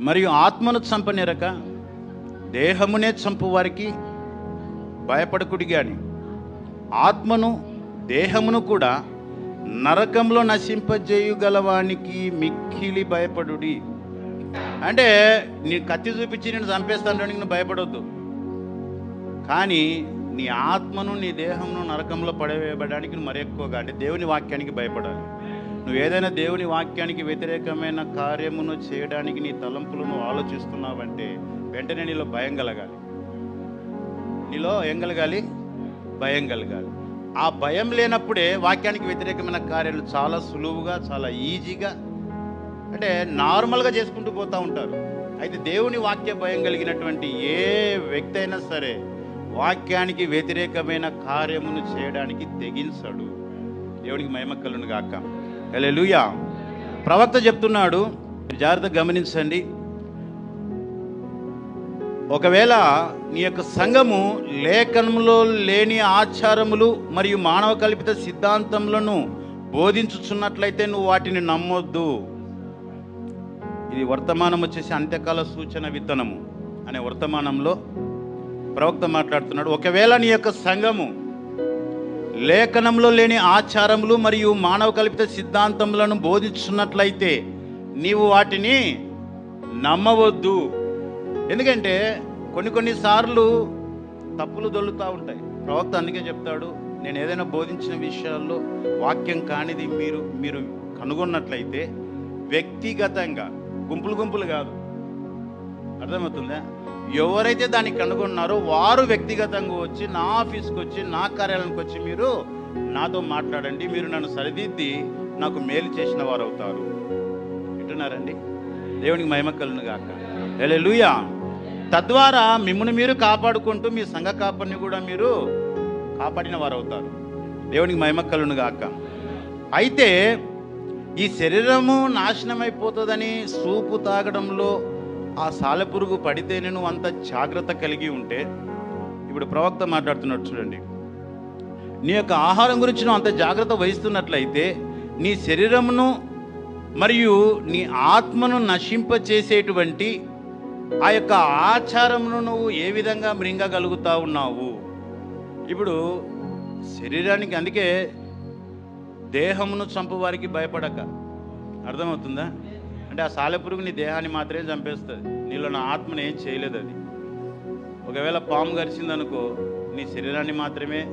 మరియు ఆత్మను చంపనిరక దేహమునే చంపు వారికి భయపడకుడి గాని ఆత్మను దేహమును కూడా నరకంలో నశింపజేయుగలవానికి మిక్కిలి భయపడుడి. అంటే నీ కత్తి చూపించి నేను చంపేస్తాను నువ్వు భయపడొద్దు. కానీ నీ ఆత్మను నీ దేహమును నరకంలో పడవేయబడడానికి నువ్వు మరి ఎక్కువగా అంటే దేవుని వాక్యానికి భయపడాలి. నువ్వు ఏదైనా దేవుని వాక్యానికి వ్యతిరేకమైన కార్యమును చేయడానికి నీ తలంపులు నువ్వు ఆలోచిస్తున్నావంటే వెంటనే నీలో భయం కలగాలి. నీలో ఏం కలగాలి? భయం కలగాలి. ఆ భయం లేనప్పుడే వాక్యానికి వ్యతిరేకమైన కార్యాలు చాలా సులువుగా చాలా ఈజీగా అంటే నార్మల్గా చేసుకుంటూ పోతూ ఉంటారు. అయితే దేవుని వాక్య భయం కలిగినటువంటి ఏ వ్యక్తి అయినా సరే వాక్యానికి వ్యతిరేకమైన కార్యమును చేయడానికి తెగించడు. దేవునికి మహిమక్కలను గాక హల్లెలూయా. ప్రవక్త చెప్తున్నాడు జాగ్రత్త గమనించండి. ఒకవేళ నీ యొక్క సంఘము లేఖనములో లేని ఆచారములు మరియు మానవ కల్పిత సిద్ధాంతములను బోధించుచున్నట్లయితే నువ్వు వాటిని నమ్మొద్దు. ఇది వర్తమానం వచ్చేసి అంత్యకాల సూచన విత్తనము అనే వర్తమానంలో ప్రవక్త మాట్లాడుతున్నాడు. ఒకవేళ నీ యొక్క సంఘము లేఖనంలో లేని ఆచారములు మరియు మానవ కల్పిత సిద్ధాంతములను బోధించున్నట్లయితే నీవు వాటిని నమ్మవద్దు. ఎందుకంటే కొన్ని కొన్నిసార్లు తప్పులు దొల్లుతూ ఉంటాయి. ప్రవక్త అందుకే చెప్తాడు నేను ఏదైనా బోధించిన విషయాల్లో వాక్యం కానిది మీరు మీరు కనుగొన్నట్లయితే వ్యక్తిగతంగా గుంపులు గుంపులు కాదు అర్థమవుతుందా? ఎవరైతే దాన్ని కనుగొన్నారో వారు వ్యక్తిగతంగా వచ్చి నా ఆఫీస్కి వచ్చి నా కార్యాలయానికి వచ్చి మీరు నాతో మాట్లాడండి మీరు నన్ను సరిదిద్ది నాకు మేలు చేసిన వారు అవుతారు వింటున్నారండి? దేవునికి మహిమ గాక. లే లూయా తద్వారా మిమ్మల్ని మీరు కాపాడుకుంటూ మీ సంఘ కాపరిని కూడా మీరు కాపాడిన వారు అవుతారు దేవునికి మహిమకలను గాక. అయితే ఈ శరీరము నాశనమైపోతుందని సూపు తాగడంలో ఆ సాలెపురుగు పడితేనే నువ్వు అంత జాగ్రత్త కలిగి ఉంటే ఇప్పుడు ప్రవక్త మాట్లాడుతున్నాడు చూడండి. నీ యొక్క ఆహారం గురించి నువ్వు అంత జాగ్రత్త వహిస్తున్నట్లయితే నీ శరీరమును మరియు నీ ఆత్మను నశింపచేసేటువంటి ఆ యొక్క ఆచారమును నువ్వు ఏ విధంగా మృంగగలుగుతా ఉన్నావు? ఇప్పుడు శరీరానికి అందుకే దేహమును చంపువారికి భయపడక. అర్థమవుతుందా? అంటే ఆ సాలెపురుగు నీ దేహాన్ని మాత్రమే చంపేస్తుంది. నీలో నా ఆత్మని ఏం చేయలేదు అది. ఒకవేళ పాము గరిచిందనుకో నీ శరీరాన్ని మాత్రమే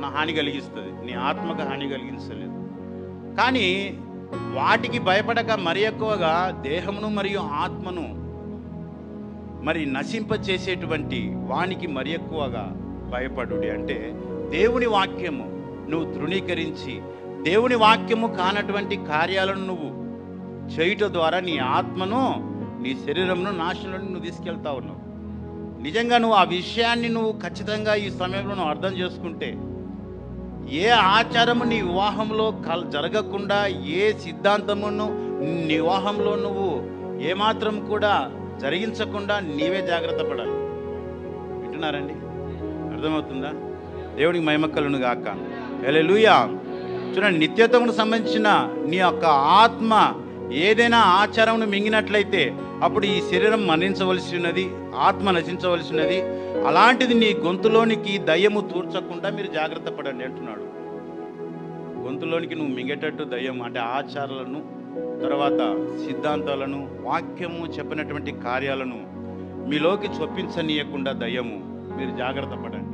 నా హాని కలిగిస్తుంది. నీ ఆత్మకు హాని కలిగించలేదు. కానీ వాటికి భయపడక మరి ఎక్కువగా దేహమును మరియు ఆత్మను మరి నశింప చేసేటువంటి వానికి మరి ఎక్కువగా భయపడుడి. అంటే దేవుని వాక్యము నువ్వు తృణీకరించి దేవుని వాక్యము కానటువంటి కార్యాలను నువ్వు చేయుట ద్వారా నీ ఆత్మను నీ శరీరంను నాశనంలో నువ్వు తీసుకెళ్తా ఉన్నావు. నిజంగా నువ్వు ఆ విషయాన్ని నువ్వు ఖచ్చితంగా ఈ సమయంలో నువ్వు అర్థం చేసుకుంటే ఏ ఆచారము నీ వివాహంలో కల్ జరగకుండా ఏ సిద్ధాంతమును నీ వివాహంలో నువ్వు ఏమాత్రం కూడా జరిగించకుండా నీవే జాగ్రత్త పడాలి. వింటున్నారండి? అర్థమవుతుందా? దేవుడికి మహిమక్కలను గాక. లూయా చూడండి నిత్యత్వమును సంబంధించిన నీ యొక్క ఆత్మ ఏదైనా ఆచారమును మింగినట్లయితే అప్పుడు ఈ శరీరం మరణించవలసి ఉన్నది ఆత్మ నశించవలసి ఉన్నది. అలాంటిది నీ గొంతులోనికి దయ్యము తూర్చకుండా మీరు జాగ్రత్త పడండి అంటున్నాడు. గొంతులోనికి నువ్వు మింగేటట్టు దయ్యం అంటే ఆచారాలను తర్వాత సిద్ధాంతాలను వాక్యము చెప్పినటువంటి కార్యాలను మీలోకి చొప్పించనీయకుండా దయ్యము మీరు జాగ్రత్త పడండి.